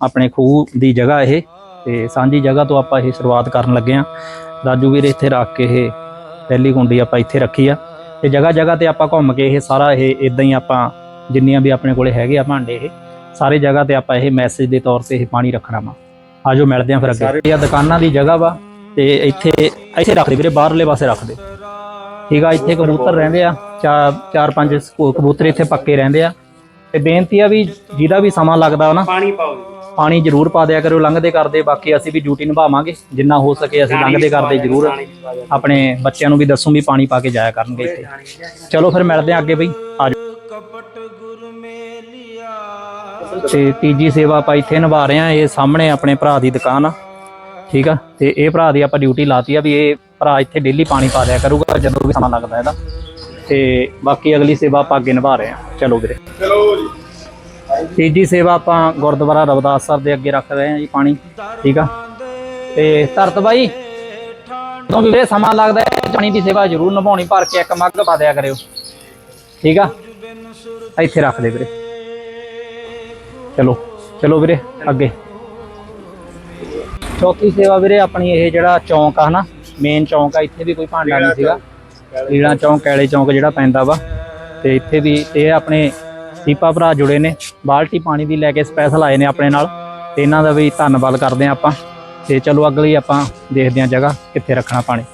ਆਪਣੇ ਖੂਹ ਦੀ ਜਗ੍ਹਾ ਇਹ ਤੇ ਸਾਂਝੀ ਜਗ੍ਹਾ ਤੋਂ ਆਪਾਂ ਇਹ ਸ਼ੁਰੂਆਤ ਕਰਨ ਲੱਗੇ ਆ ਰਾਜੂ ਵੀਰ ਇੱਥੇ ਰੱਖ ਕੇ ਇਹ ਪਹਿਲੀ ਕੁੰਡੀ ਆਪਾਂ ਇੱਥੇ ਰੱਖੀ ਆ। ਤੇ ਜਗ੍ਹਾ ਜਗ੍ਹਾ ਤੇ ਆਪਾਂ ਘੁੰਮ ਕੇ ਇਹ ਸਾਰਾ ਇਹ ਇਦਾਂ ਹੀ ਆਪਾਂ ਜਿੰਨੀਆਂ ਵੀ ਆਪਣੇ ਕੋਲੇ ਹੈਗੇ ਆ ਭਾਂਡੇ ਇਹ ਸਾਰੇ ਜਗ੍ਹਾ ਤੇ ਆਪਾਂ ਇਹ ਮੈਸੇਜ ਦੇ ਤੌਰ ਤੇ ਇਹ ਪਾਣੀ ਰੱਖਣਾ ਵਾ। ਆਜੋ ਮਿਲਦੇ ਆ ਫਿਰ ਅੱਗੇ। ਇਹ ਆ ਦੁਕਾਨਾਂ ਦੀ ਜਗ੍ਹਾ ਵਾ ਤੇ ਇੱਥੇ ਇੱਥੇ ਰੱਖ ਦੇ ਵੀਰੇ ਬਾਹਰਲੇ ਪਾਸੇ ਰੱਖ ਦੇ। ਠੀਕ ਆ ਇੱਥੇ ਕਬੂਤਰ ਰਹਿੰਦੇ ਆ ਚਾਰ ਚਾਰ ਪੰਜ ਕਬੂਤਰ ਇੱਥੇ ਪੱਕੇ ਰਹਿੰਦੇ ਆ। ਤੇ ਬੇਨਤੀ ਆ ਵੀ ਜਿਹਦਾ ਵੀ ਸਮਾਂ ਲੱਗਦਾ ਨਾ ਪਾਣੀ ਪਾਓ ਪਾਣੀ ਜ਼ਰੂਰ ਪਾ ਦਿਆ ਕਰੋ ਲੰਘਦੇ ਕਰਦੇ ਬਾਕੀ ਅਸੀਂ ਵੀ ਡਿਊਟੀ ਨਿਭਾਵਾਂਗੇ। ਜਿੰਨਾ ਹੋ ਸਕੇ ਅਸੀਂ ਲੰਘਦੇ ਕਰਦੇ ਜ਼ਰੂਰ। ਆਪਣੇ ਬੱਚਿਆਂ ਨੂੰ ਵੀ ਦੱਸੂ ਵੀ ਪਾਣੀ ਪਾ ਕੇ ਜਾਇਆ ਕਰਨਗੇ ਇੱਥੇ। ਚਲੋ ਫਿਰ ਮਿਲਦੇ ਆ ਅੱਗੇ ਬਈ। ਆ ਜਾਓ। ਤੇ ਤੀਜੀ ਸੇਵਾ ਆਪਾਂ ਇੱਥੇ ਨਿਭਾ ਰਹੇ ਆ ਇਹ ਸਾਹਮਣੇ ਆਪਣੇ ਭਰਾ ਦੀ ਦੁਕਾਨ ਆ। ਠੀਕ ਆ? ਤੇ ਇਹ ਭਰਾ ਦੀ ਆਪਾਂ ਡਿਊਟੀ ਲਾਤੀ ਆ ਵੀ ਇਹ ਭਰਾ ਇੱਥੇ ਡੇਲੀ ਪਾਣੀ ਪਾ ਦਿਆ ਕਰੂਗਾ ਜਦੋਂ ਵੀ ਸਮਾਂ ਲੱਗਦਾ ਇਹਦਾ। ਤੇ ਬਾਕੀ ਅਗਲੀ ਸੇਵਾ ਆਪਾਂ ਅੱਗੇ ਨਿਭਾ ਰਹੇ ਆ ਚਲੋ ਵੀਰੇ। ਚਲੋ ਜੀ। ਤੀਜੀ ਸੇਵਾ ਆਪਾਂ ਗੁਰਦੁਆਰਾ ਰਵਿਦਾਸ ਸਰ ਦੇ ਅੱਗੇ ਰੱਖ ਰਹੇ ਹਾਂ ਜੀ ਪਾਣੀ। ਠੀਕ ਆ? ਤੇ ਧਰਤ ਬਾਈ ਤੋਂ ਵੀ ਵੀਰੇ ਸਮਾਂ ਲੱਗਦਾ ਹੈ ਪਾਣੀ ਦੀ ਸੇਵਾ ਜ਼ਰੂਰ ਨਿਭਾਉਣੀ ਭਰ ਕੇ ਇੱਕ ਮੱਗ ਪਾ ਦਿਆ ਕਰਿਓ। ਠੀਕ ਆ? ਇੱਥੇ ਰੱਖ ਦੇ ਵੀਰੇ। ਚਲੋ ਚਲੋ ਵੀਰੇ ਅੱਗੇ। ਚੌਥੀ ਸੇਵਾ ਵੀਰੇ ਆਪਣੀ ਇਹ ਜਿਹੜਾ ਚੌਂਕ ਆ ਹਨਾ ਮੇਨ ਚੌਂਕ ਆ ਇੱਥੇ ਵੀ ਕੋਈ ਭਾਂਡਾ ਨਹੀਂ ਸੀਗਾ। ਲੀੜਾ ਚੌਂਕ, ਕੈਲੇ ਚੌਂਕ ਜਿਹੜਾ ਪੈਂਦਾ ਵਾ। ਤੇ ਇੱਥੇ ਵੀ ਇਹ ਆਪਣੇ ਦੀਪਾ ਭਰਾ ਜੁੜੇ ਨੇ। ਬਾਲਟੀ ਪਾਣੀ ਦੀ ਲੈ ਕੇ ਸਪੈਸ਼ਲ ਆਏ ਨੇ ਆਪਣੇ ਨਾਲ। ਤੇ ਇਹਨਾਂ ਦਾ ਵੀ ਧੰਨਵਾਦ ਕਰਦੇ ਹਾਂ ਆਪਾਂ। ਤੇ ਚਲੋ ਅਗਲੀ ਆਪਾਂ ਦੇਖਦੇ ਹਾਂ ਜਗ੍ਹਾ ਕਿੱਥੇ ਰੱਖਣਾ ਪਾਣੀ।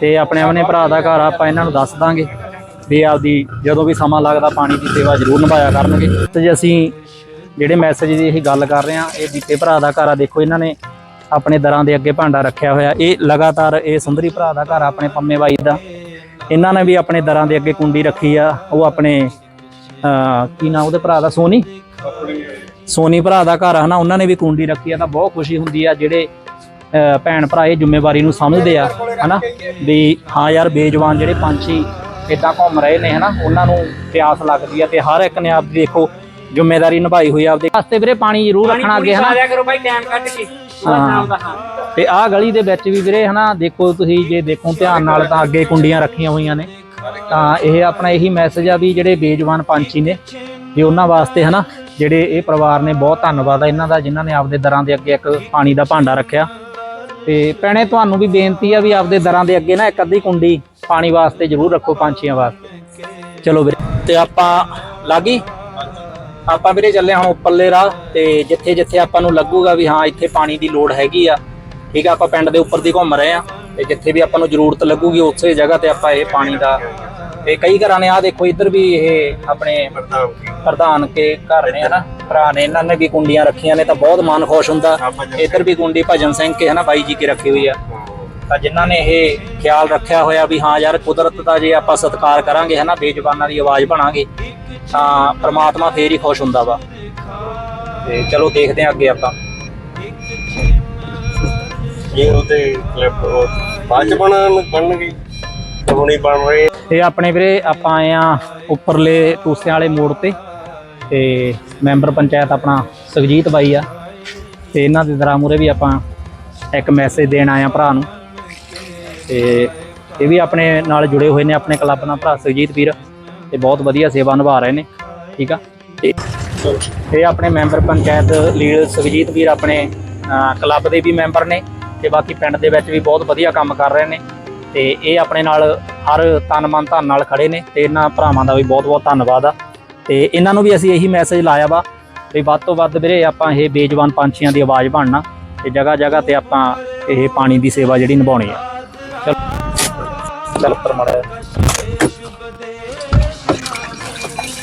ਤੇ ਆਪਣੇ ਆਪਣੇ ਭਰਾ ਦਾ ਘਰ ਆਪਾਂ ਇਹਨਾਂ ਨੂੰ ਦੱਸ ਦਾਂਗੇ ਵੀ ਆਪਦੀ ਜਦੋਂ ਵੀ ਸਮਾਂ ਲੱਗਦਾ ਪਾਣੀ ਦੀ ਸੇਵਾ ਜ਼ਰੂਰ ਨਿਭਾਇਆ ਕਰਨਗੇ। ਤੇ ਜੇ ਅਸੀਂ ਜਿਹੜੇ ਮੈਸੇਜ ਦੀ ਇਹ ਗੱਲ ਕਰ ਰਹੇ ਆ ਇਹ ਦੀਪੇ ਭਰਾ ਦਾ ਘਰ ਆ। ਦੇਖੋ ਇਹਨਾਂ ਨੇ ਆਪਣੇ ਦਰਾਂ ਦੇ ਅੱਗੇ ਭਾਂਡਾ ਰੱਖਿਆ ਹੋਇਆ। ਇਹ ਲਗਾਤਾਰ ਇਹ ਸੁੰਦਰੀ ਭਰਾ ਦਾ ਘਰ ਆਪਣੇ ਪੰਮੇ ਬਾਈ ਦਾ। ਇਹਨਾਂ ਨੇ ਵੀ ਆਪਣੇ ਦਰਾਂ ਦੇ ਅੱਗੇ ਕੁੰਡੀ ਰੱਖੀ ਆ। ਉਹ ਆਪਣੇ ਕੀ ਨਾਮ ਉਹਦੇ ਭਰਾ ਦਾ? ਸੋਨੀ? ਸੋਨੀ ਭਰਾ ਦਾ ਘਰ ਆ, ਹਨਾ? ਉਹਨਾਂ ਨੇ ਵੀ ਕੁੰਡੀ ਰੱਖੀ ਆ ਤਾਂ ਬਹੁਤ ਖੁਸ਼ੀ ਹੁੰਦੀ ਆ, ਜਿਹੜੇ ਭੈਣ ਭਰਾ ਇਹ ਜ਼ਿੰਮੇਵਾਰੀ ਨੂੰ ਸਮਝਦੇ ਆ, ਹਨਾ? ਵੀ ਹਾਂ ਯਾਰ, ਬੇਜਵਾਨ ਜਿਹੜੇ ਪੰਛੀ ਇਦਾਂ ਘੁੰਮ ਰਹੇ ਨੇ, ਹਨਾ? ਉਹਨਾਂ ਨੂੰ ਪਿਆਸ ਲੱਗਦੀ ਆ ਤੇ ਹਰ ਇੱਕ ਨੇ ਆਪ ਦੇਖੋ ਜ਼ਿੰਮੇਵਾਰੀ ਨਿਭਾਈ ਹੋਈ ਆ ਆਪਦੇ ਵਾਸਤੇ ਵੀਰੇ ਪਾਣੀ ਜ਼ਰੂਰ ਰੱਖਣਾ ਅੱਗੇ ਹਨਾ? ਆਇਆ ਕਰੋ ਭਾਈ ਟਾਈਮ ਕੱਢ ਕੇ। ਹਾਂ। ਤੇ ਆਹ ਗਲੀ ਦੇ ਵਿੱਚ ਵੀ ਵੀਰੇ ਹਨਾ ਦੇਖੋ ਤੁਸੀਂ ਜੇ ਦੇਖੋ ਧਿਆਨ ਨਾਲ ਤਾਂ ਅੱਗੇ ਕੁੰਡੀਆਂ ਰੱਖੀਆਂ ਹੋਈਆਂ ਨੇ। ਤਾਂ ਇਹ ਆਪਣਾ ਇਹੀ ਮੈਸੇਜ ਆ ਵੀ ਜਿਹੜੇ ਬੇਜਵਾਨ ਪੰਛੀ ਨੇ ਵੀ ਉਹਨਾਂ ਵਾਸਤੇ ਹਨਾ ਜਿਹੜੇ ਇਹ ਪਰਿਵਾਰ ਨੇ ਬਹੁਤ ਧੰਨਵਾਦ ਆ ਇਹਨਾਂ ਦਾ ਜਿਨ੍ਹਾਂ ਨੇ ਆਪਦੇ ਦਰਾਂ ਦੇ ਅੱਗੇ ਇੱਕ ਪਾਣੀ ਦਾ ਭਾਂਡਾ ਰੱਖਿਆ। ਤੇ ਭੈਣੇ ਤੁਹਾਨੂੰ ਵੀ ਬੇਨਤੀ ਆ ਵੀ ਆਪਦੇ ਦਰਾਂ ਦੇ ਅੱਗੇ ਨਾ ਇੱਕ ਅੱਧੀ ਕੁੰਡੀ ਪਾਣੀ ਵਾਸਤੇ ਜ਼ਰੂਰ ਰੱਖੋ ਪੰਛੀਆਂ ਵਾਸਤੇ। ਚਲੋ ਵੀਰੇ ਤੇ ਆਪਾਂ ਲਾਗੀ? ਆਪਾਂ ਵੀਰੇ ਚੱਲੇ ਹੁਣ ਉੱਪਰਲੇ ਰਾਹ ਤੇ ਜਿੱਥੇ ਜਿੱਥੇ ਆਪਾਂ ਨੂੰ ਲੱਗੂਗਾ ਵੀ ਹਾਂ, ਇੱਥੇ ਪਾਣੀ ਦੀ ਲੋੜ ਹੈਗੀ ਆ। ਠੀਕ ਆ, ਆਪਾਂ ਪਿੰਡ ਦੇ ਉੱਪਰ ਦੀ ਘੁੰਮ ਰਹੇ ਆ ਤੇ ਜਿੱਥੇ ਵੀ ਆਪਾਂ ਨੂੰ ਜ਼ਰੂਰਤ ਲੱਗੂਗੀ, ਉਸੇ ਜਗ੍ਹਾ ਤੇ ਆਪਾਂ ਇਹ ਪਾਣੀ ਦਾ ਤੇ ਕਈ ਘਰਾਂ ਨੇ ਆ ਦੇਖੋ ਇੱਧਰ ਵੀ ਇਹ ਆਪਣੇ ਪ੍ਰਧਾਨ ਕੇ ਘਰ ਨੇ, ਹਨਾ? ਭਰਾ ਨੇ, ਇਹਨਾਂ ਨੇ ਵੀ ਕੁੰਡੀਆਂ ਰੱਖੀਆਂ ਨੇ ਤਾਂ ਬਹੁਤ ਮਨ ਖੁਸ਼ ਹੁੰਦਾ। ਇੱਧਰ ਵੀ ਕੁੰਡੀ ਭਜਨ ਸਿੰਘ ਕੇ, ਹਨਾ, ਬਾਈ ਜੀ ਕੇ ਰੱਖੀ ਹੋਈ ਆ। ਤਾਂ ਜਿਨ੍ਹਾਂ ਨੇ ਇਹ ਖਿਆਲ ਰੱਖਿਆ ਹੋਇਆ ਵੀ ਹਾਂ ਯਾਰ, ਕੁਦਰਤ ਦਾ ਜੇ ਆਪਾਂ ਸਤਿਕਾਰ ਕਰਾਂਗੇ, ਹਨਾ, ਬੇਜ਼ੁਬਾਨਾਂ ਦੀ ਆਵਾਜ਼ ਬਣਾਂਗੇ ਤਾਂ ਪ੍ਰਮਾਤਮਾ ਫੇਰ ਹੀ ਖੁਸ਼ ਹੁੰਦਾ ਵਾ। ਤੇ ਚਲੋ ਦੇਖਦੇ ਹਾਂ ਅੱਗੇ ਆਪਾਂ। ਇਹ ਉਹਦੇ ਕਲਿੱਪ ਬਾਅਦ ਚ ਬਣਨ ਬਣਨਗੇ ਹੁਣੀ ਬਣ ਰਹੇ। ਇਹ ਆਪਣੇ ਵੀਰੇ ਆਪਾਂ ਆਏ ਆ ਉੱਪਰਲੇ ਟੂਸਿਆਂ ਵਾਲੇ ਮੋੜ ਤੇ। ਤੇ ਮੈਂਬਰ ਪੰਚਾਇਤ ਆਪਣਾ ਸੁਖਜੀਤ ਬਾਈ ਆ। ਤੇ ਇਹਨਾਂ ਦੇ ਦਰਾਂ ਮੂਰੇ ਵੀ ਆਪਾਂ ਇੱਕ ਮੈਸੇਜ ਦੇਣ ਆਏ ਆ ਭਰਾ ਨੂੰ। ਤੇ ਇਹ ਵੀ ਆਪਣੇ ਨਾਲ ਜੁੜੇ ਹੋਏ ਨੇ ਆਪਣੇ ਕਲੱਬ ਨਾਲ ਭਰਾ ਸੁਖਜੀਤ ਵੀਰ। ਤੇ ਬਹੁਤ ਵਧੀਆ ਸੇਵਾ ਨਿਭਾ ਰਹੇ ਨੇ, ਠੀਕ ਆ? ਤੇ ਇਹ ਆਪਣੇ ਮੈਂਬਰ ਪੰਚਾਇਤ ਲੀਡਰ ਸੁਖਜੀਤ ਵੀਰ ਆਪਣੇ ਕਲੱਬ ਦੇ ਵੀ ਮੈਂਬਰ ਨੇ ਤੇ ਬਾਕੀ ਪਿੰਡ ਦੇ ਵਿੱਚ ਵੀ ਬਹੁਤ ਵਧੀਆ ਕੰਮ ਕਰ ਰਹੇ ਨੇ ਤੇ ਇਹ ਆਪਣੇ ਨਾਲ ਹਰ ਤਨ ਮਨ ਧਨ ਨਾਲ ਖੜੇ ਨੇ ਤੇ ਇਹਨਾਂ ਭਰਾਵਾਂ ਦਾ ਵੀ ਬਹੁਤ ਬਹੁਤ ਧੰਨਵਾਦ ਆ। ਤੇ ਇਹਨਾਂ ਨੂੰ ਵੀ ਅਸੀਂ ਇਹੀ ਮੈਸੇਜ ਲਾਇਆ ਵਾ ਵੀ ਵੱਧ ਤੋਂ ਵੱਧ ਵੀਰੇ ਆਪਾਂ ਇਹ ਬੇਜਵਾਨ ਪੰਛੀਆਂ ਦੀ ਆਵਾਜ਼ ਬਣਨਾ ਤੇ ਜਗ੍ਹਾ ਜਗ੍ਹਾ ਤੇ ਆਪਾਂ ਇਹ ਪਾਣੀ ਦੀ ਸੇਵਾ ਜਿਹੜੀ ਨਿਭਾਉਣੀ ਆ। ਚਲ। ਚਲ ਪਰ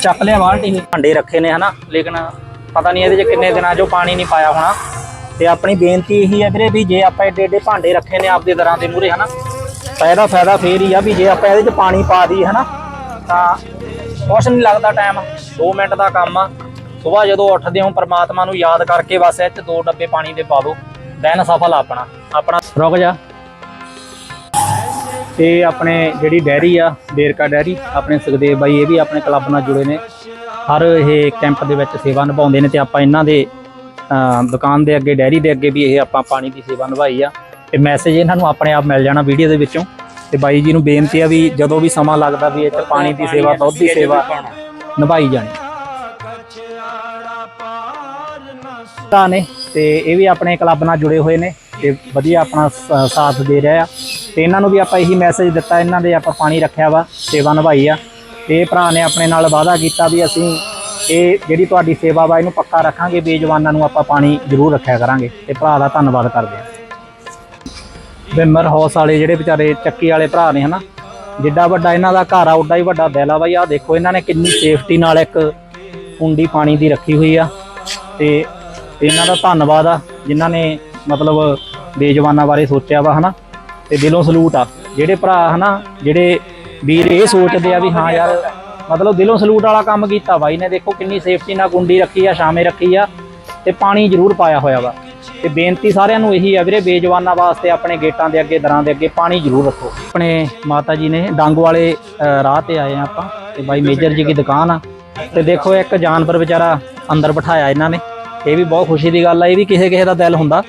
ਚੱਕ ਲਿਆ ਬਾਲਟੀ ਵੀ ਭਾਂਡੇ ਰੱਖੇ ਨੇ ਹਨਾ, ਲੇਕਿਨ ਪਤਾ ਨਹੀਂ ਇਹਦੇ 'ਚ ਕਿੰਨੇ ਦਿਨਾਂ 'ਚੋਂ ਪਾਣੀ ਨਹੀਂ ਪਾਇਆ ਹੋਣਾ। ਤੇ ਆਪਣੀ ਬੇਨਤੀ ਇਹੀ ਹੈ ਵੀਰੇ ਵੀ ਜੇ ਆਪਾਂ ਏਡੇ ਏਡੇ ਭਾਂਡੇ ਰੱਖੇ ਨੇ ਆਪਦੇ ਦਰਾਂ ਦੇ ਮੂਰੇ ਹਨਾ ਤਾਂ ਇਹਦਾ ਫਾਇਦਾ ਫੇਰ ਹੀ ਆ ਵੀ ਜੇ ਆਪਾਂ ਇਹਦੇ 'ਚ ਪਾਣੀ ਪਾ ਦਈਏ, ਹਨਾ, ਤਾਂ ਕੁਛ ਨਹੀਂ ਲੱਗਦਾ ਟਾਈਮ 2 ਮਿੰਟ ਦਾ ਕੰਮ ਆ। ਸਵੇਰ ਜਦੋਂ ਉੱਠਦੇ ਹੋ, ਪਰਮਾਤਮਾ ਨੂੰ ਯਾਦ ਕਰਕੇ ਬਸ ਇਹ 'ਚ ਦੋ ਡੱਬੇ ਪਾਣੀ ਦੇ ਪਾ ਦਿਓ ਦਿਨ ਸਫਲ ਆ ਆਪਣਾ। ਆਪਣਾ ਰੁਕ ਜਾ। ਤੇ ਆਪਣੇ ਜਿਹੜੀ ਡੈਰੀ ਆ ਬੇਰਕਾ ਡੈਰੀ, ਆਪਣੇ ਸੁਖਦੇਵ ਬਾਈ, ਇਹ ਵੀ ਆਪਣੇ ਕਲੱਬ ਨਾਲ ਜੁੜੇ ਨੇ। ਹਰ ਇਹ ਕੈਂਪ ਦੇ ਵਿੱਚ ਸੇਵਾ ਨਿਭਾਉਂਦੇ ਨੇ ਤੇ ਆਪਾਂ ਇਹਨਾਂ ਦੇ ਦੁਕਾਨ ਦੇ ਅੱਗੇ, ਡੈਰੀ ਦੇ ਅੱਗੇ ਵੀ ਇਹ ਆਪਾਂ ਪਾਣੀ ਦੀ ਸੇਵਾ ਨਿਭਾਈ ਆ। ਤੇ ਮੈਸੇਜ ਇਹਨਾਂ ਨੂੰ ਆਪਣੇ ਆਪ ਮਿਲ ਜਾਣਾ ਵੀਡੀਓ ਦੇ ਵਿੱਚੋਂ। ਤੇ ਬਾਈ ਜੀ ਨੂੰ ਬੇਨਤੀ ਆ ਵੀ ਜਦੋਂ ਵੀ ਸਮਾਂ ਲੱਗਦਾ ਵੀ ਇੱਥੇ ਪਾਣੀ ਦੀ ਸੇਵਾ, ਦੁੱਧ ਦੀ ਸੇਵਾ ਨਿਭਾਈ ਜਾਣੀ। ਤਾਂ ਨੇ, ਤੇ ਇਹ ਵੀ ਆਪਣੇ ਕਲੱਬ ਨਾਲ ਜੁੜੇ ਹੋਏ ਨੇ ਤੇ ਵਧੀਆ ਆਪਣਾ ਸਾਥ ਦੇ ਰਿਹਾ ਆ। ਤੇ ਇਹਨਾਂ ਨੂੰ ਵੀ ਆਪਾਂ ਇਹੀ ਮੈਸੇਜ ਦਿੱਤਾ, ਇਹਨਾਂ ਦੇ ਆਪਾਂ ਪਾਣੀ ਰੱਖਿਆ ਵਾ, ਸੇਵਾ ਨਿਭਾਈ ਆ। ਤੇ ਭਰਾ ਨੇ ਆਪਣੇ ਨਾਲ ਵਾਅਦਾ ਕੀਤਾ ਵੀ ਅਸੀਂ ਇਹ ਜਿਹੜੀ ਤੁਹਾਡੀ ਸੇਵਾ ਵਾ, ਇਹਨੂੰ ਪੱਕਾ ਰੱਖਾਂਗੇ, ਬੇਜਵਾਨਾਂ ਨੂੰ ਆਪਾਂ ਪਾਣੀ ਜ਼ਰੂਰ ਰੱਖਿਆ ਕਰਾਂਗੇ। ਤੇ ਭਰਾ ਦਾ ਧੰਨਵਾਦ ਕਰਦੇ ਹਾਂ ਬਿਮਰ ਹੌਸ ਵਾਲੇ ਜਿਹੜੇ ਵਿਚਾਰੇ ਚੱਕੀ ਵਾਲੇ ਭਰਾ ਨੇ, ਹਨਾ? ਜਿੱਡਾ ਵੱਡਾ ਇਹਨਾਂ ਦਾ ਘਰ ਆ ਉੱਡਾ ਹੀ ਵੱਡਾ ਦਿਲ ਆ ਬਾਈ। ਆ ਦੇਖੋ, ਇਹਨਾਂ ਨੇ ਕਿੰਨੀ ਸੇਫਟੀ ਨਾਲ ਇੱਕ ਕੁੰਡੀ ਪਾਣੀ ਦੀ ਰੱਖੀ ਹੋਈ ਆ। ਤੇ ਇਹਨਾਂ ਦਾ ਧੰਨਵਾਦ ਆ, ਜਿਨ੍ਹਾਂ ਨੇ ਮਤਲਬ ਬੇਜਵਾਨਾਂ ਬਾਰੇ ਸੋਚਿਆ ਵਾ, ਹਨਾ? ਤੇ ਦਿਲੋਂ ਸਲੂਟ ਆ। ਜਿਹੜੇ ਭਰਾ ਹਨਾ, ਜਿਹੜੇ ਵੀਰ ਇਹ ਸੋਚਦੇ ਆ ਵੀ ਹਾਂ ਯਾਰ, ਮਤਲਬ ਦਿਲੋਂ ਸਲੂਟ ਵਾਲਾ ਕੰਮ ਕੀਤਾ ਬਾਈ ਨੇ। ਦੇਖੋ ਕਿੰਨੀ ਸੇਫਟੀ ਨਾਲ ਕੁੰਡੀ ਰੱਖੀ ਆ, ਛਾਵੇਂ ਰੱਖੀ ਆ ਤੇ ਪਾਣੀ ਜ਼ਰੂਰ ਪਾਇਆ ਹੋਇਆ ਵਾ। ਤੇ ਬੇਨਤੀ ਸਾਰਿਆਂ ਨੂੰ ਇਹੀ ਆ ਵੀਰੇ, ਬੇਜਵਾਨਾਂ ਵਾਸਤੇ ਆਪਣੇ ਗੇਟਾਂ ਦੇ ਅੱਗੇ, ਦਰਾਂ ਦੇ ਅੱਗੇ ਪਾਣੀ ਜ਼ਰੂਰ ਰੱਖੋ। ਆਪਣੇ ਮਾਤਾ ਜੀ ਨੇ ਡੰਗ ਵਾਲੇ ਰਾਹ ਤੇ ਆਏ ਆ ਆਪਾਂ ਤੇ ਬਾਈ ਮੇਜਰ ਜੀ ਦੀ ਦੁਕਾਨ ਆ। ਤੇ ਦੇਖੋ ਇੱਕ ਜਾਨਵਰ ਵਿਚਾਰਾ ਅੰਦਰ ਬਿਠਾਇਆ ਇਹਨਾਂ ਨੇ। ਇਹ ਵੀ ਬਹੁਤ ਖੁਸ਼ੀ ਦੀ ਗੱਲ ਆ, ਇਹ ਵੀ ਕਿਸੇ ਕਿਸੇ ਦਾ ਦਿਲ ਹੁੰਦਾ।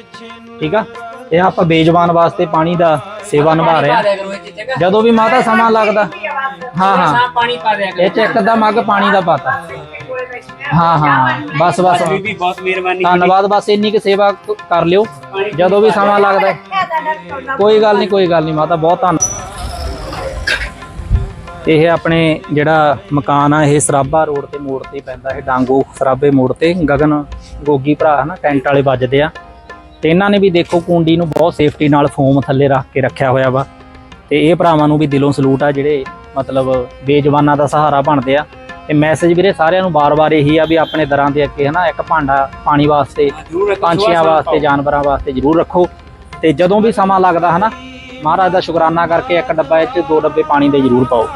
ਠੀਕ ਆ? ਇਹ ਆਪਾਂ ਬੇਜਵਾਨ ਵਾਸਤੇ ਪਾਣੀ ਦਾ ਸੇਵਾ ਨਿਭਾ ਰਹੇ ਆ ਜਦੋਂ ਵੀ ਮਾਤਾ ਸਮਾਂ ਲੱਗਦਾ। ਹਾਂ ਹਾਂ। ਪਾਣੀ ਪਾ ਦਿਆ ਇਹ ਚ ਇੱਕ ਅੱਧਾ ਮੱਗ ਪਾਣੀ ਦਾ ਪਾਤਾ। ਹਾਂ ਹਾਂ। ਬਸ ਬਸ। ਬੀਬੀ ਬਹੁਤ ਮਿਹਰਬਾਨੀ। ਧੰਨਵਾਦ ਬਸ ਇੰਨੀ ਕੁ ਸੇਵਾ ਕਰ ਲਿਓ। ਜਦੋਂ ਵੀ ਸਮਾਂ ਲੱਗਦਾ। ਕੋਈ ਗੱਲ ਨਹੀਂ ਕੋਈ ਗੱਲ ਨਹੀਂ ਮਾਤਾ ਬਹੁਤ ਧੰਨ ਇਹ ਆਪਣੇ ਜਿਹੜਾ ਮਕਾਨ ਆ ਇਹ ਸਰਾਭਾ ਰੋਡ ਤੇ ਮੋੜ ਤੇ ਪੈਂਦਾ ਹੈ ਡਾਂਗੋ ਸਰਾਭੇ ਮੋੜ ਤੇ। ਗਗਨ ਗੋਗੀ ਭਰਾ ਹਨਾ ਟੈਂਟ ਵਾਲੇ ਵੱਜਦੇ ਆ। ਤੇ ਇਹਨਾਂ ਨੇ ਵੀ ਦੇਖੋ ਕੁੰਡੀ ਨੂੰ ਬਹੁਤ ਸੇਫਟੀ ਨਾਲ ਫੋਮ ਥੱਲੇ ਰੱਖ ਕੇ ਰੱਖਿਆ ਹੋਇਆ ਵਾ। ਤੇ ਇਹ ਭਰਾਵਾਂ ਨੂੰ ਵੀ ਦਿਲੋਂ ਸਲੂਟ ਆ ਜਿਹੜੇ ਮਤਲਬ ਬੇਜਵਾਨਾਂ ਦਾ ਸਹਾਰਾ ਬਣਦੇ ਆ। ਤੇ ਮੈਸੇਜ ਵੀਰੇ ਸਾਰਿਆਂ ਨੂੰ ਬਾਰ-ਬਾਰ ਇਹੀ ਆ ਵੀ ਆਪਣੇ ਦਰਾਂ ਦੇ ਅੱਗੇ ਹਨਾ ਇੱਕ ਭਾਂਡਾ ਪਾਣੀ ਵਾਸਤੇ ਪੰਛੀਆਂ ਵਾਸਤੇ ਜਾਨਵਰਾਂ ਵਾਸਤੇ ਜ਼ਰੂਰ ਰੱਖੋ। ਤੇ ਜਦੋਂ ਵੀ ਸਮਾਂ ਲੱਗਦਾ ਹਨਾ ਮਹਾਰਾਜ ਦਾ ਸ਼ੁਕਰਾਨਾ ਕਰਕੇ ਇੱਕ ਡੱਬਾ ਇਹ ਚ ਦੋ ਡੱਬੇ ਪਾਣੀ ਦੇ ਜ਼ਰੂਰ ਪਾਓ।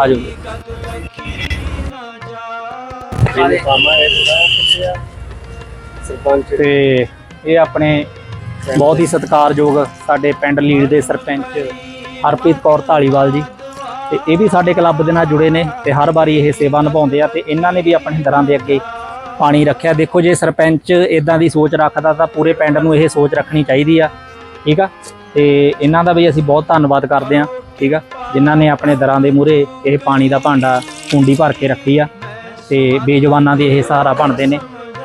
ਆਜੋ ਜੀ ਸਰਪੰਚ ਤੇ ਇਹ ਆਪਣੇ ਬਹੁਤ ਹੀ ਸਤਿਕਾਰਯੋਗ ਸਾਡੇ ਪਿੰਡ ਲੀਡ ਦੇ ਸਰਪੰਚ ਹਰਪ੍ਰੀਤ ਕੌਰ ਢਾਲੀਵਾਲ ਜੀ। ਤੇ ਇਹ ਵੀ ਸਾਡੇ ਕਲੱਬ ਦੇ ਨਾਲ ਜੁੜੇ ਨੇ ਤੇ ਹਰ ਵਾਰੀ ਇਹ ਸੇਵਾ ਨਿਭਾਉਂਦੇ ਆ ਤੇ ਇਹਨਾਂ ਨੇ ਵੀ ਆਪਣੇ ਦਰਾਂ ਦੇ ਅੱਗੇ ਪਾਣੀ ਰੱਖਿਆ। ਦੇਖੋ ਜੇ ਸਰਪੰਚ ਇਦਾਂ ਦੀ ਸੋਚ ਰੱਖਦਾ ਤਾਂ ਪੂਰੇ ਪਿੰਡ ਨੂੰ ਇਹ ਸੋਚ ਰੱਖਣੀ ਚਾਹੀਦੀ ਆ, ਠੀਕ ਆ? ਤੇ ਇਹਨਾਂ ਦਾ ਵੀ ਅਸੀਂ ਬਹੁਤ ਧੰਨਵਾਦ ਕਰਦੇ ਆ, ਠੀਕ ਆ? ਜਿਨ੍ਹਾਂ ਨੇ ਆਪਣੇ ਦਰਾਂ ਦੇ ਮੂਹਰੇ ਇਹ ਪਾਣੀ ਦਾ ਭਾਂਡਾ ਕੁੰਡੀ ਭਰ ਕੇ ਰੱਖੀ ਆ ਤੇ ਬੇਜਵਾਨਾਂ ਦੇ ਇਹ ਸਹਾਰਾ ਬਣਦੇ ਨੇ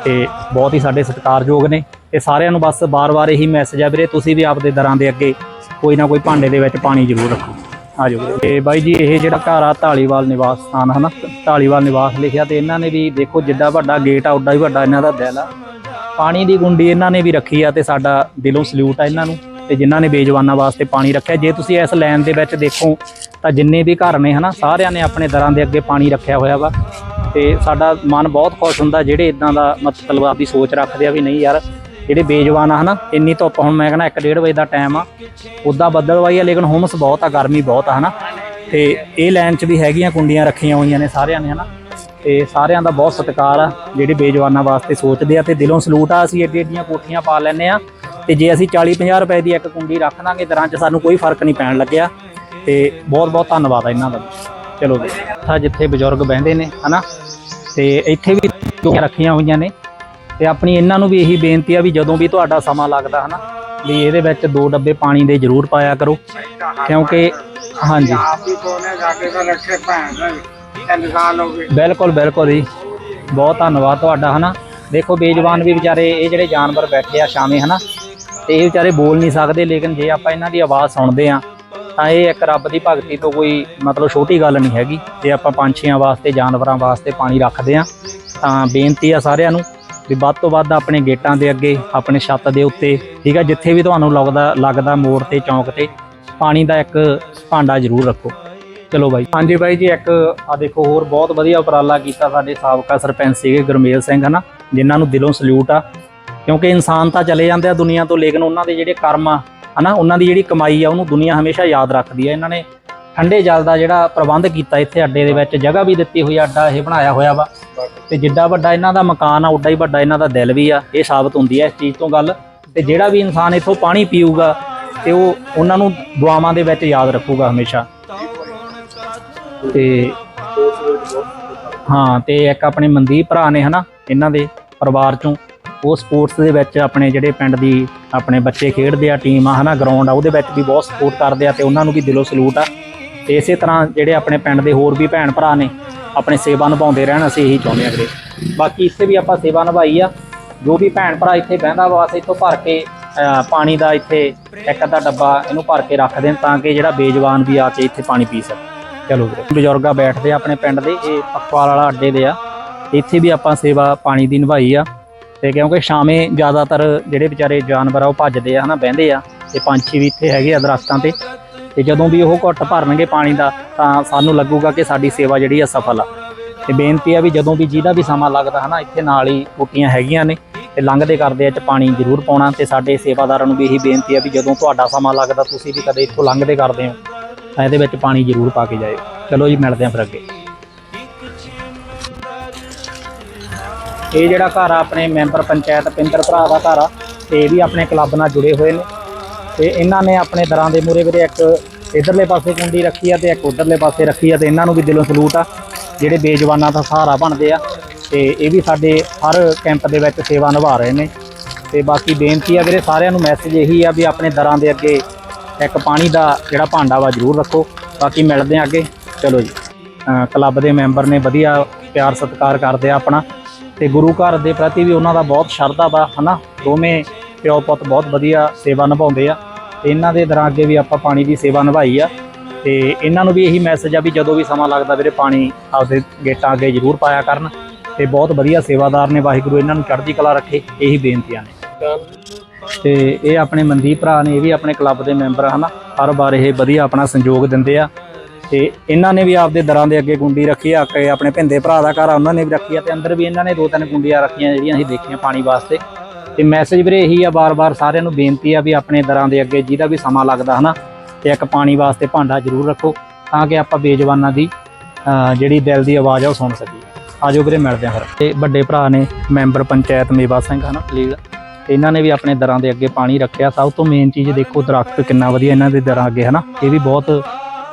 ਤੇ ਬਹੁਤ ਹੀ ਸਾਡੇ ਸਤਿਕਾਰਯੋਗ ਨੇ। ਤੇ ਸਾਰਿਆਂ ਨੂੰ ਬਸ ਬਾਰ-ਬਾਰ ਇਹੀ ਮੈਸੇਜ ਆ ਵੀਰੇ, ਤੁਸੀਂ ਵੀ ਆਪਦੇ ਦਰਾਂ ਦੇ ਅੱਗੇ ਕੋਈ ਨਾ ਕੋਈ ਭਾਂਡੇ ਦੇ ਵਿੱਚ ਪਾਣੀ ਜ਼ਰੂਰ ਰੱਖੋ। ਆ ਜਾਓ ਤੇ ਬਾਈ ਜੀ, ਇਹ ਜਿਹੜਾ ਘਰ ਆ ਢਾਲੀਵਾਲ ਨਿਵਾਸ ਸਥਾਨ, ਹਨਾ? ਢਾਲੀਵਾਲ ਨਿਵਾਸ ਲਿਖਿਆ ਤੇ ਇਹਨਾਂ ਨੇ ਵੀ ਦੇਖੋ ਜਿੱਡਾ ਵੱਡਾ ਗੇਟ ਆ ਉੱਡਾ ਹੀ ਵੱਡਾ ਇਹਨਾਂ ਦਾ ਦਿਲ ਆ। ਪਾਣੀ ਦੀ ਗੁੰਡੀ ਇਹਨਾਂ ਨੇ ਵੀ ਰੱਖੀ ਆ ਤੇ ਸਾਡਾ ਦਿਲੋਂ ਸਲੂਟ ਆ ਇਹਨਾਂ ਨੂੰ। ਤੇ ਜਿਨ੍ਹਾਂ ਨੇ ਬੇਜਵਾਨਾਂ ਵਾਸਤੇ ਪਾਣੀ ਰੱਖਿਆ, ਜੇ ਤੁਸੀਂ ਇਸ ਲਾਈਨ ਦੇ ਵਿੱਚ ਦੇਖੋ, ਤਾਂ ਜਿੰਨੇ ਵੀ ਘਰ ਨੇ, ਹਨਾ, ਸਾਰਿਆਂ ਨੇ ਆਪਣੇ ਦਰਾਂ ਦੇ ਅੱਗੇ ਪਾਣੀ ਰੱਖਿਆ ਹੋਇਆ ਵਾ। ਤੇ ਸਾਡਾ ਮਨ ਬਹੁਤ ਖੁਸ਼ ਹੁੰਦਾ ਜਿਹੜੇ ਇਦਾਂ ਦਾ ਮਤਲਬ ਆਪਦੀ ਸੋਚ ਰੱਖਦੇ ਆ ਵੀ ਨਹੀਂ ਯਾਰ ਜਿਹੜੇ ਬੇਜਵਾਨ ਆ, ਹਨਾ, ਇੰਨੀ ਧੁੱਪ, ਹੁਣ ਮੈਂ ਕਹਿੰਦਾ 1:30 ਵਜੇ ਦਾ ਟਾਈਮ ਆ। ਉਦਾਂ ਬੱਦਲਵਾਈ ਆ, ਲੇਕਿਨ ਹੁਮਸ ਬਹੁਤ ਆ, ਗਰਮੀ ਬਹੁਤ ਆ, ਹਨਾ। ਤੇ ਇਹ ਲਾਈਨ 'ਚ ਵੀ ਹੈਗੀਆਂ ਕੁੰਡੀਆਂ ਰੱਖੀਆਂ ਹੋਈਆਂ ਨੇ ਸਾਰਿਆਂ ਨੇ, ਹਨਾ। ਤੇ ਸਾਰਿਆਂ ਦਾ ਬਹੁਤ ਸਤਿਕਾਰ ਆ, ਜਿਹੜੇ ਬੇਜਵਾਨਾਂ ਵਾਸਤੇ ਸੋਚਦੇ ਆ, ਤੇ ਦਿਲੋਂ ਸਲੂਟ ਆ, ਅਸੀਂ ਏਡੀ ਏਡੀਆਂ ਕੋਠੀਆਂ ਪਾ ਲੈਨੇ ਆ। ਤੇ ਜੇ ਅਸੀਂ 40 50 ਰੁਪਏ ਦੀ ਇੱਕ ਕੁੰਡੀ ਰੱਖ ਦਾਂਗੇ, ਦਰਾਂ 'ਚ ਸਾਨੂੰ ਕੋਈ ਫ਼ਰਕ ਨਹੀਂ ਪੈਣ ਲੱਗਿਆ। ਤੇ ਬਹੁਤ ਬਹੁਤ ਧੰਨਵਾਦ ਆ ਇਹਨਾਂ ਦਾ। ਚਲੋ ਜੀ। ਇੱਥਾ ਜਿੱਥੇ ਬਜ਼ੁਰਗ ਬਹਿੰਦੇ ਨੇ, ਹਨਾ, ਤੇ ਇੱਥੇ ਵੀ ਰੱਖੀਆਂ ਹੋਈਆਂ ਨੇ। ਤੇ ਆਪਣੀ ਇਹਨਾਂ ਨੂੰ ਵੀ ਇਹੀ ਬੇਨਤੀ ਆ ਵੀ ਜਦੋਂ ਵੀ ਤੁਹਾਡਾ ਸਮਾਂ ਲੱਗਦਾ ਹਨਾ, ਵੀ ਇਹਦੇ ਵਿੱਚ ਦੋ ਡੱਬੇ ਪਾਣੀ ਦੇ ਜ਼ਰੂਰ ਪਾਇਆ ਕਰੋ। ਕਿਉਂਕਿ, ਹਾਂਜੀ। ਬਿਲਕੁਲ ਬਿਲਕੁਲ ਜੀ। ਬਹੁਤ ਧੰਨਵਾਦ ਤੁਹਾਡਾ ਹਨਾ। ਦੇਖੋ ਬੇਜਵਾਨ ਵੀ ਵਿਚਾਰੇ ਇਹ ਜਿਹੜੇ ਜਾਨਵਰ ਬੈਠੇ ਆ ਸ਼ਾਮੇ ਹਨਾ, ਤੇ ਇਹ ਵਿਚਾਰੇ ਬੋਲ ਨਹੀਂ ਸਕਦੇ, ਲੇਕਿਨ ਜੇ ਆਪਾਂ ਇਹਨਾਂ ਦੀ ਆਵਾਜ਼ ਸੁਣਦੇ ਆ, ਤਾਂ ਇਹ ਇੱਕ ਰੱਬ ਦੀ ਭਗਤੀ ਤੋਂ ਕੋਈ ਮਤਲਬ ਛੋਟੀ ਗੱਲ ਨਹੀਂ ਹੈਗੀ। ਜੇ ਆਪਾਂ ਪੰਛੀਆਂ ਵਾਸਤੇ, ਜਾਨਵਰਾਂ ਵਾਸਤੇ ਪਾਣੀ ਰੱਖਦੇ ਆ, ਤਾਂ ਬੇਨਤੀ ਆ ਸਾਰਿਆਂ ਨੂੰ ਵੀ ਵੱਧ ਤੋਂ ਵੱਧ ਆਪਣੇ ਗੇਟਾਂ ਦੇ ਅੱਗੇ, ਆਪਣੇ ਛੱਤ ਦੇ ਉੱਤੇ, ਠੀਕ ਆ, ਜਿੱਥੇ ਵੀ ਤੁਹਾਨੂੰ ਲੱਗਦਾ ਲੱਗਦਾ ਮੋੜ ਤੇ, ਚੌਂਕ ਤੇ, ਪਾਣੀ ਦਾ ਇੱਕ ਭਾਂਡਾ ਜ਼ਰੂਰ ਰੱਖੋ। ਚਲੋ ਬਾਈ। ਹਾਂਜੀ ਬਾਈ ਜੀ, ਇੱਕ ਆ ਦੇਖੋ, ਹੋਰ ਬਹੁਤ ਵਧੀਆ ਉਪਰਾਲਾ ਕੀਤਾ ਸਾਡੇ ਸਾਬਕਾ ਸਰਪੰਚ ਸੀਗੇ ਗੁਰਮੇਲ ਸਿੰਘ, ਹਨਾ, ਜਿਨ੍ਹਾਂ ਨੂੰ ਦਿਲੋਂ ਸਲੂਟ ਆ। ਕਿਉਂਕਿ ਇਨਸਾਨ ਤਾਂ ਚਲੇ ਜਾਂਦੇ ਆ ਦੁਨੀਆ ਤੋਂ, ਲੇਕਿਨ ਉਹਨਾਂ ਦੇ ਜਿਹੜੇ ਕਰਮ ਆ, ਹਨਾ, ਉਹਨਾਂ ਦੀ ਜਿਹੜੀ ਕਮਾਈ ਆ, ਉਹਨੂੰ ਦੁਨੀਆ ਹਮੇਸ਼ਾ ਯਾਦ ਰੱਖਦੀ ਆ। ਇਹਨਾਂ ਨੇ ਠੰਡੇ ਜਲ ਦਾ ਜਿਹੜਾ ਪ੍ਰਬੰਧ ਕੀਤਾ ਇੱਥੇ ਅੱਡੇ ਦੇ ਵਿੱਚ ਜਗ੍ਹਾ ਵੀ ਦਿੱਤੀ ਹੋਈ ਆ ਅੱਡਾ ਇਹ ਬਣਾਇਆ ਹੋਇਆ ਵਾ। ਤੇ ਜਿੱਡਾ ਵੱਡਾ ਇਹਨਾਂ ਦਾ ਮਕਾਨ ਆ ਉੱਡਾ ਹੀ ਵੱਡਾ ਇਹਨਾਂ ਦਾ ਦਿਲ ਵੀ ਆ ਇਹ ਸਾਬਤ ਹੁੰਦੀ ਹੈ ਇਸ ਚੀਜ਼ ਤੋਂ ਗੱਲ। ਤੇ ਜਿਹੜਾ ਵੀ ਇਨਸਾਨ ਇੱਥੋਂ ਪਾਣੀ ਪੀਊਗਾ ਤੇ ਉਹ ਉਹਨਾਂ ਨੂੰ ਦੁਆਵਾਂ ਦੇ ਵਿੱਚ ਯਾਦ ਰੱਖੂਗਾ ਹਮੇਸ਼ਾ। ਤੇ ਹਾਂ ਤੇ ਇੱਕ ਆਪਣੇ ਮਨਦੀਪ ਭਰਾ ਨੇ ਹਨਾ ਇਹਨਾਂ ਦੇ ਪਰਿਵਾਰ ਚੋਂ ਉਹ ਸਪੋਰਟਸ ਦੇ ਵਿੱਚ ਆਪਣੇ ਜਿਹੜੇ ਪਿੰਡ ਦੀ ਆਪਣੇ ਬੱਚੇ ਖੇਡਦੇ ਆ ਟੀਮ ਆ ਹਨਾ ਗਰਾਊਂਡ ਆ ਉਹਦੇ ਵਿੱਚ ਵੀ ਬਹੁਤ ਸਪੋਰਟ ਕਰਦੇ ਆ ਤੇ ਉਹਨਾਂ ਨੂੰ ਵੀ ਦਿਲੋਂ ਸਲੂਟ ਆ। ਤੇ ਇਸੇ ਤਰ੍ਹਾਂ ਜਿਹੜੇ ਆਪਣੇ ਪਿੰਡ ਦੇ ਹੋਰ ਵੀ ਭੈਣ ਭਰਾ ਨੇ ਆਪਣੇ ਸੇਵਾ ਨਿਭਾਉਂਦੇ ਰਹਿਣ, ਅਸੀਂ ਇਹੀ ਚਾਹੁੰਦੇ ਹਾਂ ਵੀਰੇ। ਬਾਕੀ ਇੱਥੇ ਵੀ ਆਪਾਂ ਸੇਵਾ ਨਿਭਾਈ ਆ। ਜੋ ਵੀ ਭੈਣ ਭਰਾ ਇੱਥੇ ਬਹਿੰਦਾ ਵਾ, ਅਸੀਂ ਇੱਥੋਂ ਭਰ ਕੇ ਪਾਣੀ ਦਾ ਇੱਥੇ ਇੱਕ ਅੱਧਾ ਡੱਬਾ ਇਹਨੂੰ ਭਰ ਕੇ ਰੱਖ ਦੇਣ ਤਾਂ ਕਿ ਜਿਹੜਾ ਬੇਜਵਾਨ ਵੀ ਆ ਕੇ ਇੱਥੇ ਪਾਣੀ ਪੀ ਸਕੇ। ਚਲੋ ਵੀਰੇ, ਬਜ਼ੁਰਗਾ ਬੈਠਦੇ ਆ ਆਪਣੇ ਪਿੰਡ ਦੇ, ਇਹ ਪਕਵਾਲ ਵਾਲਾ ਅੱਡੇ ਦੇ ਆ। ਇੱਥੇ ਵੀ ਆਪਾਂ ਸੇਵਾ ਪਾਣੀ ਦੀ ਨਿਭਾਈ ਆ। ਤੇ ਕਿਉਂਕਿ ਸ਼ਾਮੇ ਜ਼ਿਆਦਾਤਰ ਜਿਹੜੇ ਵਿਚਾਰੇ ਜਾਨਵਰ ਆ, ਉਹ ਭੱਜਦੇ ਆ, ਹਨਾ, ਬਹਿੰਦੇ ਆ। ਤੇ ਪੰਛੀ ਵੀ ਇੱਥੇ ਹੈਗੇ ਆ ਦਰਖਤਾਂ ਤੇ। ਤੇ ਜਦੋਂ ਵੀ ਉਹ ਘੁੱਟ ਭਰਨਗੇ ਪਾਣੀ ਦਾ, ਤਾਂ ਸਾਨੂੰ ਲੱਗੂਗਾ ਕਿ ਸਾਡੀ ਸੇਵਾ ਜਿਹੜੀ ਆ ਸਫਲ ਆ। ਤੇ ਬੇਨਤੀ ਆ ਵੀ ਜਦੋਂ ਵੀ ਜਿਹਦਾ ਵੀ ਸਮਾਂ ਲੱਗਦਾ ਹਨਾ, ਇੱਥੇ ਨਾਲ ਹੀ ਟੂਟੀਆਂ ਹੈਗੀਆਂ ਨੇ, ਤੇ ਲੰਘਦੇ ਕਰਦੇ ਆ ਚ ਪਾਣੀ ਜ਼ਰੂਰ ਪਾਉਣਾ, ਤੇ ਸਾਡੇ ਸੇਵਾਦਾਰਾਂ ਨੂੰ ਵੀ ਇਹੀ ਬੇਨਤੀ ਆ ਵੀ ਜਦੋਂ ਤੁਹਾਡਾ ਸਮਾਂ ਲੱਗਦਾ, ਤੁਸੀਂ ਵੀ ਕਦੇ ਇੱਥੋਂ ਲੰਘਦੇ ਕਰਦੇ ਹੋ, ਤਾਂ ਇਹਦੇ ਵਿੱਚ ਪਾਣੀ ਜ਼ਰੂਰ ਪਾ ਕੇ ਜਾਇਓ। ਚਲੋ ਜੀ, ਮਿਲਦੇ ਆ ਫਿਰ ਅੱਗੇ। ਇਹ ਜਿਹੜਾ ਘਰ ਆ, ਆਪਣੇ ਮੈਂਬਰ ਪੰਚਾਇਤ ਪਿੰਦਰ ਭਰਾ ਦਾ ਘਰ ਆ, ਤੇ ਇਹ ਵੀ ਆਪਣੇ ਕਲੱਬ ਨਾਲ ਜੁੜੇ ਹੋਏ ਨੇ। ਤੇ ਇਹਨਾਂ ਨੇ ਆਪਣੇ ਦਰਾਂ ਦੇ ਮੂਰੇ ਵੀਰੇ ਇੱਕ ਇਧਰਲੇ ਪਾਸੇ ਕੁੰਡੀ ਰੱਖੀ ਆ ਤੇ ਇੱਕ ਉਧਰਲੇ ਪਾਸੇ ਰੱਖੀ ਆ ਤੇ ਇਹਨਾਂ ਨੂੰ ਵੀ ਦਿਲੋਂ ਸਲੂਟ ਆ, ਜਿਹੜੇ ਬੇਜਵਾਨਾਂ ਦਾ ਸਹਾਰਾ ਬਣਦੇ ਆ। ਤੇ ਇਹ ਵੀ ਸਾਡੇ ਹਰ ਕੈਂਪ ਦੇ ਵਿੱਚ ਸੇਵਾ ਨਿਭਾ ਰਹੇ ਨੇ। ਤੇ ਬਾਕੀ ਬੇਨਤੀ ਆ ਵੀਰੇ ਸਾਰਿਆਂ ਨੂੰ ਮੈਸੇਜ ਇਹੀ ਆ ਵੀ ਆਪਣੇ ਦਰਾਂ ਦੇ ਅੱਗੇ ਇੱਕ ਪਾਣੀ ਦਾ ਜਿਹੜਾ ਭਾਂਡਾ ਵਾ ਜ਼ਰੂਰ ਰੱਖੋ। ਬਾਕੀ ਮਿਲਦੇ ਆ ਅੱਗੇ। ਚਲੋ ਜੀ। ਕਲੱਬ ਦੇ ਮੈਂਬਰ ਨੇ ਵਧੀਆ ਪਿਆਰ ਸਤਿਕਾਰ ਕਰਦੇ ਆ ਆਪਣਾ। ਤੇ ਗੁਰੂ ਘਰ ਦੇ ਪ੍ਰਤੀ ਵੀ ਉਹਨਾਂ ਦਾ ਬਹੁਤ ਸ਼ਰਧਾ ਵਾ, ਹਨਾ? ਦੋਵੇਂ ਪਿਓ ਪੁੱਤ ਬਹੁਤ ਵਧੀਆ ਸੇਵਾ ਨਿਭਾਉਂਦੇ ਆ। ਤੇ ਇਹਨਾਂ ਦੇ ਦਰਾਂ ਅੱਗੇ ਵੀ ਆਪਾਂ ਪਾਣੀ ਦੀ ਸੇਵਾ ਨਿਭਾਈ ਆ ਤੇ ਇਹਨਾਂ ਨੂੰ ਵੀ ਇਹੀ ਮੈਸੇਜ ਆ ਵੀ ਜਦੋਂ ਵੀ ਸਮਾਂ ਲੱਗਦਾ ਵੀਰੇ ਪਾਣੀ ਆਪਦੇ ਗੇਟਾਂ ਅੱਗੇ ਜ਼ਰੂਰ ਪਾਇਆ ਕਰਨ ਤੇ ਬਹੁਤ ਵਧੀਆ ਸੇਵਾਦਾਰ ਨੇ, ਵਾਹਿਗੁਰੂ ਇਹਨਾਂ ਨੂੰ ਚੜ੍ਹਦੀ ਕਲਾ ਰੱਖੇ, ਇਹੀ ਬੇਨਤੀਆਂ ਨੇ। ਤੇ ਇਹ ਆਪਣੇ ਮਨਦੀਪ ਭਰਾ ਨੇ, ਇਹ ਵੀ ਆਪਣੇ ਕਲੱਬ ਦੇ ਮੈਂਬਰ ਹਨ? ਹਰ ਵਾਰ ਇਹ ਵਧੀਆ ਆਪਣਾ ਸੰਯੋਗ ਦਿੰਦੇ ਆ। ਤੇ ਇਹਨਾਂ ਨੇ ਵੀ ਆਪਦੇ ਦਰਾਂ ਦੇ ਅੱਗੇ ਗੁੰਡੀ ਰੱਖੀ ਆ, ਕਿ ਆਪਣੇ ਭਿੰਦੇ ਭਰਾ ਦਾ ਘਰ ਆ, ਉਹਨਾਂ ਨੇ ਵੀ ਰੱਖੀ ਆ, ਤੇ ਅੰਦਰ ਵੀ ਇਹਨਾਂ ਨੇ ਦੋ ਤਿੰਨ ਗੁੰਡੀਆਂ ਰੱਖੀਆਂ ਜਿਹੜੀਆਂ ਅਸੀਂ ਦੇਖੀਆਂ ਪਾਣੀ ਵਾਸਤੇ। ਤੇ ਮੈਸੇਜ ਵੀਰੇ ਇਹੀ ਆ ਬਾਰ-ਬਾਰ ਸਾਰਿਆਂ ਨੂੰ ਬੇਨਤੀ ਆ ਵੀ ਆਪਣੇ ਦਰਾਂ ਦੇ ਅੱਗੇ ਜਿਹਦਾ ਵੀ ਸਮਾਂ ਲੱਗਦਾ ਹਨਾ, ਤੇ ਇੱਕ ਪਾਣੀ ਵਾਸਤੇ ਭਾਂਡਾ ਜ਼ਰੂਰ ਰੱਖੋ, ਤਾਂ ਕਿ ਆਪਾਂ ਬੇਜਵਾਨਾਂ ਦੀ ਜਿਹੜੀ ਦਿਲ ਦੀ ਆਵਾਜ਼ ਆ ਉਹ ਸੁਣ ਸਕੀਏ। ਆਜੋ ਵੀਰੇ, ਮਿਲਦੇ ਆ ਫਿਰ। ਤੇ ਵੱਡੇ ਭਰਾ ਨੇ ਮੈਂਬਰ ਪੰਚਾਇਤ ਮੇਵਾ ਸਿੰਘ ਹਨਾ ਲੀਗ ਇਹਨਾਂ ਨੇ ਵੀ ਆਪਣੇ ਦਰਾਂ ਦੇ ਅੱਗੇ ਪਾਣੀ ਰੱਖਿਆ। ਸਭ ਤੋਂ ਮੇਨ ਚੀਜ਼ ਦੇਖੋ, ਦਰਖਤ ਕਿੰਨਾ ਵਧੀਆ ਇਹਨਾਂ ਦੇ ਦਰਾਂ ਅੱਗੇ ਹਨਾ, ਇਹ ਵੀ ਬਹੁਤ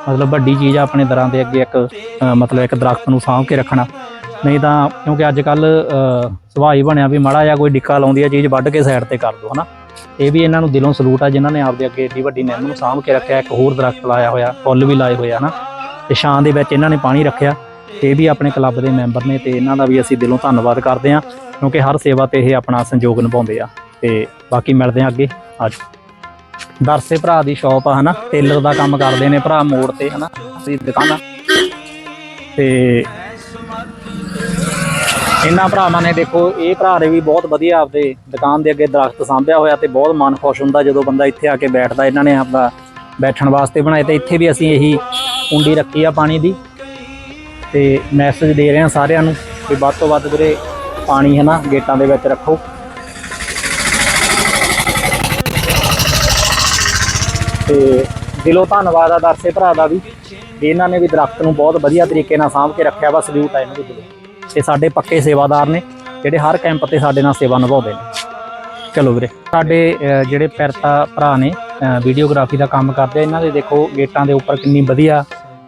ਮਤਲਬ ਵੱਡੀ ਚੀਜ਼ ਆ ਆਪਣੇ ਦਰਾਂ ਦੇ ਅੱਗੇ ਇੱਕ ਮਤਲਬ ਇੱਕ ਦਰਖਤ ਨੂੰ ਸਾਂਭ ਕੇ ਰੱਖਣਾ। ਨਹੀਂ ਤਾਂ ਕਿਉਂਕਿ ਅੱਜ ਕੱਲ ਸੁਭਾਅ ਬਣਿਆ ਵੀ ਮਾੜਾ ਜਿਹਾ ਕੋਈ ਡਿੱਕਾ ਲਾਉਂਦੀ ਆ ਚੀਜ਼ ਵੱਢ ਕੇ ਸਾਈਡ ਤੇ ਕਰ ਦੋ, ਹਨਾ। ਇਹ ਵੀ ਇਹਨਾਂ ਨੂੰ ਦਿਲੋਂ ਸਲੂਟ ਆ, ਜਿਨ੍ਹਾਂ ਨੇ ਆਪਦੇ ਅੱਗੇ ਏਡੀ ਵੱਡੀ ਨਿੰਮ ਨੂੰ ਸਾਂਭ ਕੇ ਰੱਖਿਆ, ਇੱਕ ਹੋਰ ਦਰਖਤ ਲਾਇਆ ਹੋਇਆ, ਫੁੱਲ ਵੀ ਲਾਏ ਹੋਏ ਆ, ਹਨਾ। ਤੇ ਛਾਂ ਦੇ ਵਿੱਚ ਇਹਨਾਂ ਨੇ ਪਾਣੀ ਰੱਖਿਆ, ਇਹ ਵੀ ਆਪਣੇ ਕਲੱਬ ਦੇ ਮੈਂਬਰ ਨੇ ਤੇ ਇਹਨਾਂ ਦਾ ਵੀ ਅਸੀਂ ਦਿਲੋਂ ਧੰਨਵਾਦ ਕਰਦੇ ਹਾਂ ਕਿਉਂਕਿ ਹਰ ਸੇਵਾ ਤੇ ਇਹ ਆਪਣਾ ਸੰਯੋਗ ਨਿਭਾਉਂਦੇ ਆ। ਤੇ ਬਾਕੀ ਮਿਲਦੇ ਆ ਅੱਗੇ, ਅੱਜ। ਦਰਸੇ ਭਰਾ ਦੀ ਸ਼ਾਪ ਆ, ਹਨਾ। ਟੇਲਰ ਦਾ ਕੰਮ ਕਰਦੇ ਨੇ ਭਰਾ ਮੋੜ ਤੇ, ਹਨਾ। ਅਸੀਂ ਦੁਕਾਨਾਂ ਤੇ ਇਹਨਾਂ ਭਰਾਵਾਂ ਨੇ ਦੇਖੋ, ਇਹ ਭਰਾ ਨੇ ਵੀ ਬਹੁਤ ਵਧੀਆ ਆਪਦੇ ਦੁਕਾਨ ਦੇ ਅੱਗੇ ਦਰਖਤ ਸਾਂਭਿਆ ਹੋਇਆ ਤੇ ਬਹੁਤ ਮਨ ਖੁਸ਼ ਹੁੰਦਾ ਜਦੋਂ ਬੰਦਾ ਇੱਥੇ ਆ ਕੇ ਬੈਠਦਾ, ਇਹਨਾਂ ਨੇ ਆਪਦਾ ਬੈਠਣ ਵਾਸਤੇ ਬਣਾਏ ਤੇ ਇੱਥੇ ਵੀ ਅਸੀਂ ਇਹੀ ਕੁੰਡੀ ਰੱਖੀ ਆ ਪਾਣੀ ਦੀ ਤੇ ਮੈਸੇਜ ਦੇ ਰਹੇ ਹਾਂ ਸਾਰਿਆਂ ਨੂੰ ਵੀ ਵੱਧ ਤੋਂ ਵੱਧ ਵੀਰੇ ਪਾਣੀ ਹੈ ਨਾ ਗੇਟਾਂ ਦੇ ਵਿੱਚ ਰੱਖੋ। ਤੇ ਦਿਲੋਂ ਧੰਨਵਾਦ ਆ ਦਰਸੇ ਭਰਾ ਦਾ ਵੀ ਵੀ ਇਹਨਾਂ ਨੇ ਵੀ ਦਰਖਤ ਨੂੰ ਬਹੁਤ ਵਧੀਆ ਤਰੀਕੇ ਨਾਲ ਸਾਂਭ ਕੇ ਰੱਖਿਆ ਵਾ ਸਲੂਟ ਆ ਇਹਨਾਂ ਨੂੰ ਦਿਲੋਂ ਤੇ ਸਾਡੇ ਪੱਕੇ ਸੇਵਾਦਾਰ ਨੇ, ਜਿਹੜੇ ਹਰ ਕੈਂਪ ਤੇ ਸਾਡੇ ਨਾਲ ਸੇਵਾ ਨਿਭਾਉਂਦੇ ਨੇ। ਚਲੋ ਵੀਰੇ, ਸਾਡੇ ਜਿਹੜੇ ਪੈਰਤਾ ਭਰਾ ਨੇ ਵੀਡੀਓਗ੍ਰਾਫੀ ਦਾ ਕੰਮ ਕਰਦੇ ਆ, ਇਹਨਾਂ ਦੇ ਦੇਖੋ ਗੇਟਾਂ ਦੇ ਉੱਪਰ ਕਿੰਨੀ ਵਧੀਆ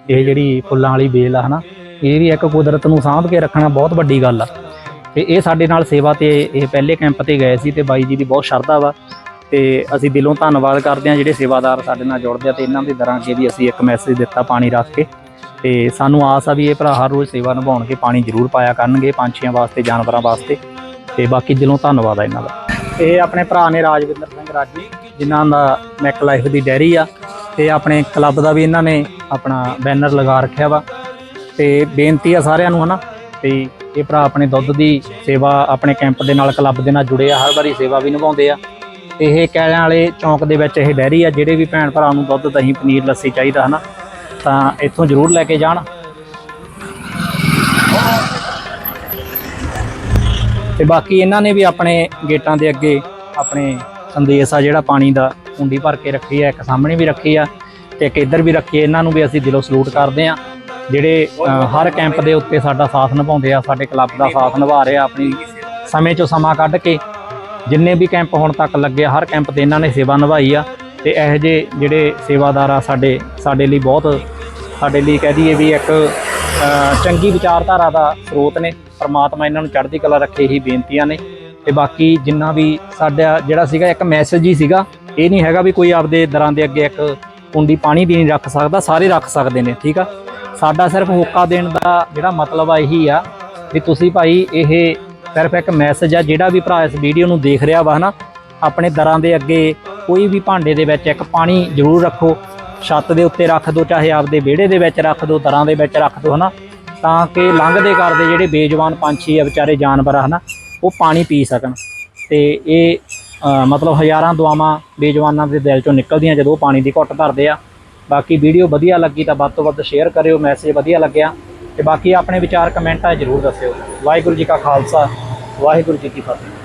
ਇਹ ਜਿਹੜੀ ਫੁੱਲਾਂ ਵਾਲੀ ਬੇਲ ਆ, ਹਨਾ? ਇਹ ਵੀ ਇੱਕ ਕੁਦਰਤ ਨੂੰ ਸਾਂਭ ਕੇ ਰੱਖਣਾ ਬਹੁਤ ਵੱਡੀ ਗੱਲ ਆ। ਤੇ ਇਹ ਸਾਡੇ ਨਾਲ ਸੇਵਾ ਤੇ, ਇਹ ਪਹਿਲੇ ਕੈਂਪ ਤੇ ਗਏ ਸੀ ਤੇ ਬਾਈ ਜੀ ਦੀ ਬਹੁਤ ਸ਼ਰਧਾ ਵਾ। ਤੇ ਅਸੀਂ ਦਿਲੋਂ ਧੰਨਵਾਦ ਕਰਦੇ ਹਾਂ ਜਿਹੜੇ ਸੇਵਾਦਾਰ ਸਾਡੇ ਨਾਲ ਜੁੜਦੇ ਆ ਤੇ ਇਹਨਾਂ ਦੇ ਦਰਾਂ ਅੱਗੇ ਵੀ ਅਸੀਂ ਇੱਕ ਮੈਸੇਜ ਦਿੱਤਾ ਪਾਣੀ ਰੱਖ ਕੇ। ਤੇ ਸਾਨੂੰ ਆਸ ਆ ਵੀ ਇਹ ਭਰਾ ਹਰ ਰੋਜ਼ ਸੇਵਾ ਨਿਭਾਉਣਗੇ ਪਾਣੀ ਜ਼ਰੂਰ ਪਾਇਆ ਕਰਨਗੇ ਪੰਛੀਆਂ ਵਾਸਤੇ, ਜਾਨਵਰਾਂ ਵਾਸਤੇ। ਤੇ ਬਾਕੀ ਦਿਲੋਂ ਧੰਨਵਾਦ ਆ ਇਹਨਾਂ ਦਾ। ਇਹ ਆਪਣੇ ਭਰਾ ਨੇ ਰਾਜਵਿੰਦਰ ਸਿੰਘ ਰਾਜੀ, ਜਿਨ੍ਹਾਂ ਦਾ ਮੈਕ ਲਾਈਫ ਦੀ ਡੈਰੀ ਆ। ਤੇ ਆਪਣੇ ਕਲੱਬ ਦਾ ਵੀ ਇਹਨਾਂ ਨੇ ਆਪਣਾ ਬੈਨਰ ਲਗਾ ਰੱਖਿਆ ਵਾ। ਤੇ ਬੇਨਤੀ ਆ ਸਾਰਿਆਂ ਨੂੰ ਹਨਾ ਤੇ ਇਹ ਭਰਾ ਆਪਣੇ ਦੁੱਧ ਦੀ ਸੇਵਾ ਆਪਣੇ ਕੈਂਪ ਦੇ ਨਾਲ, ਕਲੱਬ ਦੇ ਨਾਲ ਜੁੜੇ ਆ, ਹਰ ਵਾਰੀ ਸੇਵਾ ਵੀ ਨਿਭਾਉਂਦੇ ਆ। ਤੇ ਇਹ ਕਹਿਣ ਵਾਲੇ ਚੌਂਕ ਦੇ ਵਿੱਚ ਇਹ ਡੈਰੀ ਆ, ਜਿਹੜੇ ਵੀ ਭੈਣ ਭਰਾ ਨੂੰ ਦੁੱਧ, ਦਹੀਂ, ਪਨੀਰ, ਲੱਸੀ ਚਾਹੀਦਾ ਹਨਾ ਤਾਂ ਇੱਥੋਂ ਜ਼ਰੂਰ ਲੈ ਕੇ ਜਾਣ। ਤੇ ਬਾਕੀ ਇਹਨਾਂ ਨੇ ਵੀ ਆਪਣੇ ਗੇਟਾਂ ਦੇ ਅੱਗੇ ਆਪਣੇ ਸੰਦੇਸ਼ ਆ ਜਿਹੜਾ ਪਾਣੀ ਦਾ, ਕੁੰਡੀ ਭਰ ਕੇ ਰੱਖੀ ਆ, ਇੱਕ ਸਾਹਮਣੇ ਵੀ ਰੱਖੀ ਆ ਤੇ ਇੱਕ ਇੱਧਰ ਵੀ ਰੱਖੀ ਇਹਨਾਂ ਨੂੰ ਵੀ ਅਸੀਂ ਦਿਲੋਂ ਸਲੂਟ ਕਰਦੇ ਆ। ਜਿਹੜੇ ਹਰ ਕੈਂਪ ਦੇ ਉੱਤੇ ਸਾਡਾ ਸਾਥ ਨਿਭਾਉਂਦੇ ਆ, ਸਾਡੇ ਕਲੱਬ ਦਾ ਸਾਥ ਨਿਭਾ ਰਹੇ ਆ ਆਪਣੀ ਸਮੇਂ ਚੋਂ ਸਮਾਂ ਕੱਢ ਕੇ। ਜਿੰਨੇ ਵੀ ਕੈਂਪ ਹੁਣ ਤੱਕ ਲੱਗੇ, ਹਰ ਕੈਂਪ ਤੇ ਇਹਨਾਂ ਨੇ ਸੇਵਾ ਨਿਭਾਈ ਆ। ਤੇ ਇਹੋ ਜਿਹੇ ਜਿਹੜੇ ਸੇਵਾਦਾਰ ਆ ਸਾਡੇ ਸਾਡੇ ਲਈ ਬਹੁਤ, ਸਾਡੇ ਲਈ ਕਹਿ ਦਈਏ ਵੀ ਇੱਕ ਚੰਗੀ ਵਿਚਾਰਧਾਰਾ ਦਾ ਸਰੋਤ ਨੇ। ਪਰਮਾਤਮਾ ਇਹਨਾਂ ਨੂੰ ਚੜ੍ਹਦੀ ਕਲਾ ਰੱਖੇ ਹੀ ਬੇਨਤੀਆਂ ਨੇ। ਤੇ ਬਾਕੀ ਜਿੰਨਾ ਵੀ ਸਾਡਾ ਜਿਹੜਾ ਸੀਗਾ, ਇੱਕ ਮੈਸੇਜ ਹੀ ਸੀਗਾ, ਇਹ ਨਹੀਂ ਹੈਗਾ ਵੀ ਕੋਈ ਆਪਦੇ ਦਰਾਂ ਦੇ ਅੱਗੇ ਇੱਕ ਕੁੰਡੀ ਪਾਣੀ ਦੀ ਨਹੀਂ ਰੱਖ ਸਕਦਾ, ਸਾਰੇ ਰੱਖ ਸਕਦੇ ਨੇ, ਠੀਕ ਆ? ਸਾਡਾ ਸਿਰਫ ਹੋਕਾ ਦੇਣ ਦਾ ਜਿਹੜਾ ਮਤਲਬ ਆ ਇਹੀ ਆ ਵੀ ਤੁਸੀਂ ਭਾਈ ਇਹ ਸਿਰਫ ਇੱਕ ਮੈਸੇਜ ਆ ਜਿਹੜਾ ਵੀ ਭਰਾ ਇਸ ਵੀਡੀਓ ਨੂੰ ਦੇਖ ਰਿਹਾ ਵਾ, ਹਨਾ? ਆਪਣੇ ਦਰਾਂ ਦੇ ਅੱਗੇ ਕੋਈ ਵੀ ਭਾਂਡੇ ਦੇ ਵਿੱਚ ਇੱਕ ਪਾਣੀ ਜ਼ਰੂਰ ਰੱਖੋ। ਛੱਤ ਦੇ ਉੱਤੇ ਰੱਖ ਦਿਓ ਚਾਹੇ ਆਪਦੇ ਵਿਹੜੇ ਦੇ ਵਿੱਚ ਰੱਖ ਦਿਓ ਦਰਾਂ ਦੇ ਵਿੱਚ ਰੱਖ ਦਿਓ ਹਨਾ? ਤਾਂ ਕਿ ਲੰਘਦੇ ਕਰਦੇ ਜਿਹੜੇ ਬੇਜਵਾਨ ਪੰਛੀ ਆ, ਵਿਚਾਰੇ ਜਾਨਵਰ ਆ, ਹਨਾ, ਉਹ ਪਾਣੀ ਪੀ ਸਕਣ। ਤੇ ਇਹ ਮਤਲਬ ਹਜ਼ਾਰਾਂ ਦੁਆਵਾਂ ਬੇਜਵਾਨਾਂ ਦੇ ਦਿਲ ਚੋਂ ਨਿਕਲਦੀਆਂ ਜਦੋਂ ਪਾਣੀ ਦੀ ਘੁੱਟ ਭਰਦੇ ਆ। ਬਾਕੀ ਵੀਡੀਓ ਵਧੀਆ ਲੱਗੀ ਤਾਂ ਵੱਧ ਤੋਂ ਵੱਧ ਸ਼ੇਅਰ ਕਰਿਓ, ਮੈਸੇਜ ਵਧੀਆ ਲੱਗਿਆ। ਤੇ ਬਾਕੀ ਆਪਣੇ ਵਿਚਾਰ, ਕਮੈਂਟਾਂ ਜ਼ਰੂਰ ਦੱਸਿਓ। ਵਾਹਿਗੁਰੂ ਜੀ ਕਾ ਖਾਲਸਾ, ਵਾਹਿਗੁਰੂ ਜੀ ਕੀ ਫਤਿਹ।